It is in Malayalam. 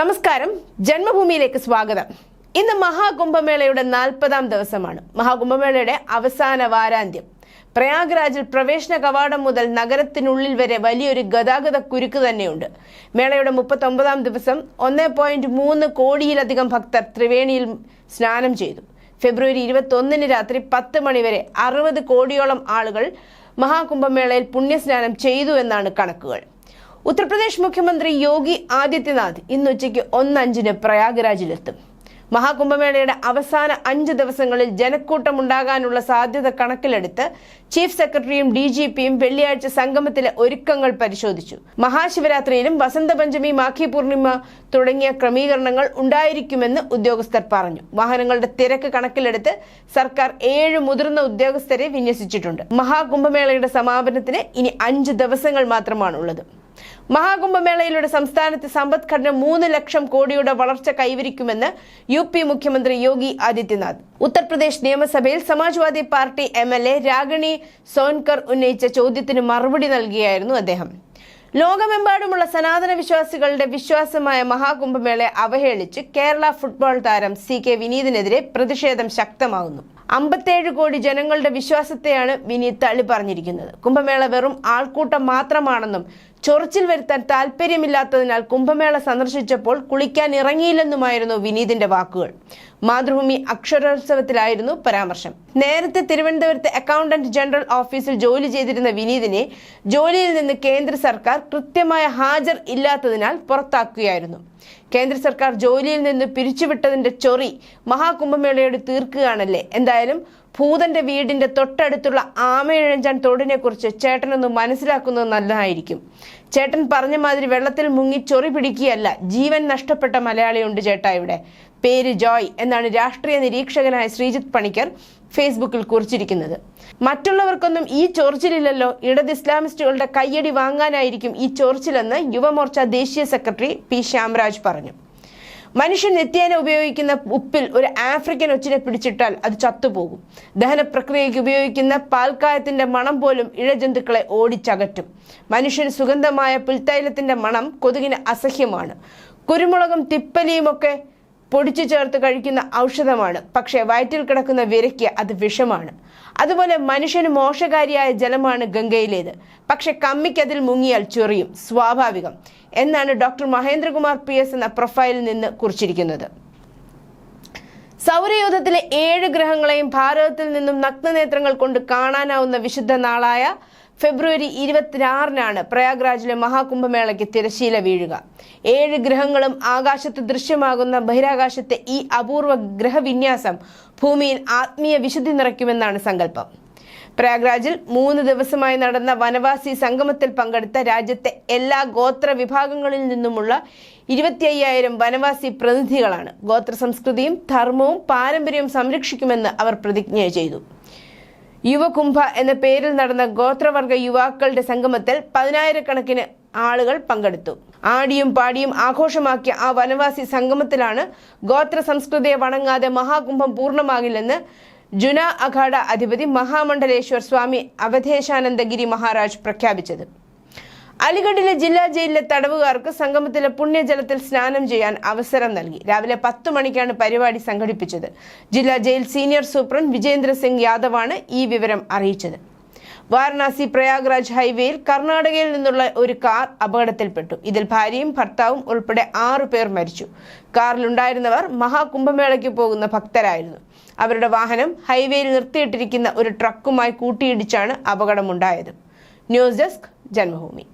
നമസ്കാരം. ജന്മഭൂമിയിലേക്ക് സ്വാഗതം. ഇന്ന് മഹാകുംഭമേളയുടെ നാൽപ്പതാം ദിവസമാണ്. മഹാകുംഭമേളയുടെ അവസാന വാരാന്ത്യം. പ്രയാഗ്രാജിൽ പ്രവേശന കവാടം മുതൽ നഗരത്തിനുള്ളിൽ വരെ വലിയൊരു ഗതാഗത കുരുക്ക് തന്നെയുണ്ട്. മേളയുടെ മുപ്പത്തൊമ്പതാം ദിവസം ഒന്നേ പോയിന്റ് മൂന്ന് കോടിയിലധികം ഭക്തർ ത്രിവേണിയിൽ സ്നാനം ചെയ്തു. ഫെബ്രുവരി ഇരുപത്തൊന്നിന് രാത്രി പത്ത് മണിവരെ അറുപത് കോടിയോളം ആളുകൾ മഹാകുംഭമേളയിൽ പുണ്യസ്നാനം ചെയ്തു എന്നാണ് കണക്കുകൾ. ഉത്തർപ്രദേശ് മുഖ്യമന്ത്രി യോഗി ആദിത്യനാഥ് ഇന്ന് ഉച്ചയ്ക്ക് ഒന്നഞ്ചിന് പ്രയാഗ്രാജിലെത്തും. മഹാകുംഭമേളയുടെ അവസാന അഞ്ച് ദിവസങ്ങളിൽ ജനക്കൂട്ടം ഉണ്ടാകാനുള്ള സാധ്യത കണക്കിലെടുത്ത് ചീഫ് സെക്രട്ടറിയും ഡി ജി പിയും വെള്ളിയാഴ്ച സംഗമത്തിലെ ഒരുക്കങ്ങൾ പരിശോധിച്ചു. മഹാശിവരാത്രിയിലും വസന്തപഞ്ചമി മാഖി പൂർണിമ തുടങ്ങിയ ക്രമീകരണങ്ങൾ ഉണ്ടായിരിക്കുമെന്ന് ഉദ്യോഗസ്ഥർ പറഞ്ഞു. വാഹനങ്ങളുടെ തിരക്ക് കണക്കിലെടുത്ത് സർക്കാർ ഏഴ് മുതിർന്ന ഉദ്യോഗസ്ഥരെ വിന്യസിച്ചിട്ടുണ്ട്. മഹാകുംഭമേളയുടെ സമാപനത്തിന് ഇനി അഞ്ച് ദിവസങ്ങൾ മാത്രമാണുള്ളത്. മഹാകുംഭമേളയിലൂടെ സംസ്ഥാനത്ത് സമ്പദ്ഘടന മൂന്ന് ലക്ഷം കോടിയുടെ വളർച്ച കൈവരിക്കുമെന്ന് യു പി മുഖ്യമന്ത്രി യോഗി ആദിത്യനാഥ്. ഉത്തർപ്രദേശ് നിയമസഭയിൽ Samajwadi party M L A Ragini Sonkar ഉന്നയിച്ച ചോദ്യത്തിന് മറുപടി നൽകുകയായിരുന്നു അദ്ദേഹം. ലോകമെമ്പാടുമുള്ള സനാതന വിശ്വാസികളുടെ വിശ്വാസമായ മഹാകുംഭമേളയെ അവഹേളിച്ച് കേരള ഫുട്ബോൾ താരം സി കെ വിനീതിനെതിരെ പ്രതിഷേധം ശക്തമാകുന്നു. അമ്പത്തേഴ് കോടി ജനങ്ങളുടെ വിശ്വാസത്തെയാണ് വിനീത് തള്ളി പറഞ്ഞിരിക്കുന്നത്. കുംഭമേള വെറും ആൾക്കൂട്ടം മാത്രമാണെന്നും ചൊറിച്ചിൽ വരുത്താൻ താല്പര്യമില്ലാത്തതിനാൽ കുംഭമേള സന്ദർശിച്ചപ്പോൾ കുളിക്കാൻ ഇറങ്ങിയില്ലെന്നുമായിരുന്നു വിനീതിന്റെ വാക്കുകൾ. മാതൃഭൂമി അക്ഷരോത്സവത്തിലായിരുന്നു പരാമർശം. നേരത്തെ തിരുവനന്തപുരത്ത് അക്കൗണ്ടന്റ് ജനറൽ ഓഫീസിൽ ജോലി ചെയ്തിരുന്ന വിനീതിനെ ജോലിയിൽ നിന്ന് കേന്ദ്ര സർക്കാർ കൃത്യമായ ഹാജർ ഇല്ലാത്തതിനാൽ പുറത്താക്കുകയായിരുന്നു. കേന്ദ്ര സർക്കാർ ജോലിയിൽ നിന്ന് പിരിച്ചുവിട്ടതിന്റെ ചൊറി മഹാകുംഭമേളയോട് തീർക്കുകയാണല്ലേ? എന്തായാലും ഭൂതന്റെ വീടിന്റെ തൊട്ടടുത്തുള്ള ആമയിഴഞ്ചാൻ തോടിനെ കുറിച്ച് ചേട്ടനൊന്ന് മനസ്സിലാക്കുന്നത് നല്ലതായിരിക്കും. ചേട്ടൻ പറഞ്ഞ മാതിരി വെള്ളത്തിൽ മുങ്ങി ചൊറി പിടിക്കുകയല്ല. ജീവൻ നഷ്ടപ്പെട്ട മലയാളിയുണ്ട് ചേട്ടാ ഇവിടെ. പേര് ജോയ് എന്നാണ് രാഷ്ട്രീയ നിരീക്ഷകനായ ശ്രീജിത്ത് പണിക്കർ ഫേസ്ബുക്കിൽ കുറിച്ചിരിക്കുന്നത്. മറ്റുള്ളവർക്കൊന്നും ഈ ചോർച്ചിലില്ലല്ലോ ഇടത് ഇസ്ലാമിസ്റ്റുകളുടെ കയ്യടി വാങ്ങാനായിരിക്കും ഈ ചോർച്ചിലെന്ന് യുവമോർച്ച ദേശീയ സെക്രട്ടറി പി ശ്യാംരാജ് പറഞ്ഞു. മനുഷ്യൻ നിത്യേന ഉപയോഗിക്കുന്ന ഉപ്പിൽ ഒരു ആഫ്രിക്കൻ ഒച്ചിനെ പിടിച്ചിട്ടാൽ അത് ചത്തുപോകും. ദഹന പ്രക്രിയയ്ക്ക് ഉപയോഗിക്കുന്ന പാൽക്കായത്തിന്റെ മണം പോലും ഇഴജന്തുക്കളെ ഓടിച്ചകറ്റും. മനുഷ്യൻ സുഗന്ധമായ പുൽത്തൈലത്തിന്റെ മണം കൊതുകിന് അസഹ്യമാണ്. കുരുമുളകും തിപ്പലിയുമൊക്കെ പൊടിച്ചു ചേർത്ത് കഴിക്കുന്ന ഔഷധമാണ്. പക്ഷേ വയറ്റിൽ കിടക്കുന്ന വിരയ്ക്ക് അത് വിഷമാണ്. അതുപോലെ മനുഷ്യന് മോശകാരിയായ ജലമാണ് ഗംഗയിലേത്. പക്ഷെ കമ്മിക്കതിൽ മുങ്ങിയാൽ ചൊറിയും. സ്വാഭാവികം. എന്നാണ് ഡോക്ടർ മഹേന്ദ്രകുമാർ പി എന്ന പ്രൊഫൈലിൽ നിന്ന് കുറിച്ചിരിക്കുന്നത്. സൗരയൂഥത്തിലെ ഏഴ് ഗ്രഹങ്ങളെയും ഭാരതത്തിൽ നിന്നും നഗ്നനേത്രങ്ങൾ കൊണ്ട് കാണാനാവുന്ന വിശുദ്ധ നാളായ ഫെബ്രുവരി ഇരുപത്തിയാറിനാണ് പ്രയാഗ്രാജിലെ മഹാകുംഭമേളയ്ക്ക് തിരശീല വീഴുക. ഏഴ് ഗ്രഹങ്ങളും ആകാശത്ത് ദൃശ്യമാകുന്ന ബഹിരാകാശത്തെ ഈ അപൂർവ ഗ്രഹവിന്യാസം ഭൂമിയിൽ ആത്മീയ വിശുദ്ധി നിറയ്ക്കുമെന്നാണ് സങ്കല്പം. പ്രയാഗ്രാജിൽ മൂന്ന് ദിവസമായി നടന്ന വനവാസി സംഗമത്തിൽ പങ്കെടുത്ത രാജ്യത്തെ എല്ലാ ഗോത്ര വിഭാഗങ്ങളിൽ നിന്നുമുള്ള ഇരുപത്തി അയ്യായിരം വനവാസി പ്രതിനിധികളാണ് ഗോത്ര സംസ്കൃതിയും ധർമ്മവും പാരമ്പര്യവും സംരക്ഷിക്കുമെന്ന് അവർ പ്രതിജ്ഞ ചെയ്തു. യുവകുംഭ എന്ന പേരിൽ നടന്ന ഗോത്രവർഗ യുവാക്കളുടെ സംഗമത്തിൽ പതിനായിരക്കണക്കിന് ആളുകൾ പങ്കെടുത്തു. ആടിയും പാടിയും ആഘോഷമാക്കിയ ആ വനവാസി സംഗമത്തിലാണ് ഗോത്ര സംസ്കൃതിയെ വണങ്ങാതെ മഹാകുംഭം പൂർണമാകില്ലെന്ന് ജുന അഖാഡ അധിപതി മഹാമണ്ഡലേശ്വർ സ്വാമി അവധേശാനന്ദഗിരി മഹാരാജ് പ്രഖ്യാപിച്ചത്. അലിഗഡിലെ ജില്ലാ ജയിലിലെ തടവുകാർക്ക് സംഗമത്തിലെ പുണ്യജലത്തിൽ സ്നാനം ചെയ്യാൻ അവസരം നൽകി. രാവിലെ പത്ത് മണിക്കാണ് പരിപാടി സംഘടിപ്പിച്ചത്. ജില്ലാ jail senior superintendent Vijendra Singh യാദവാണ് ഈ വിവരം അറിയിച്ചത്. വാരണാസി പ്രയാഗ്രാജ് ഹൈവേയിൽ കർണാടകയിൽ നിന്നുള്ള ഒരു കാർ അപകടത്തിൽപ്പെട്ടു. ഇതിൽ ഭാര്യയും ഭർത്താവും ഉൾപ്പെടെ ആറു പേർ മരിച്ചു. കാറിലുണ്ടായിരുന്നവർ മഹാകുംഭമേളയ്ക്ക് പോകുന്ന ഭക്തരായിരുന്നു. അവരുടെ വാഹനം ഹൈവേയിൽ നിർത്തിയിട്ടിരിക്കുന്ന ഒരു ട്രക്കുമായി കൂട്ടിയിടിച്ചാണ് അപകടമുണ്ടായത്. News desk Janmabhumi.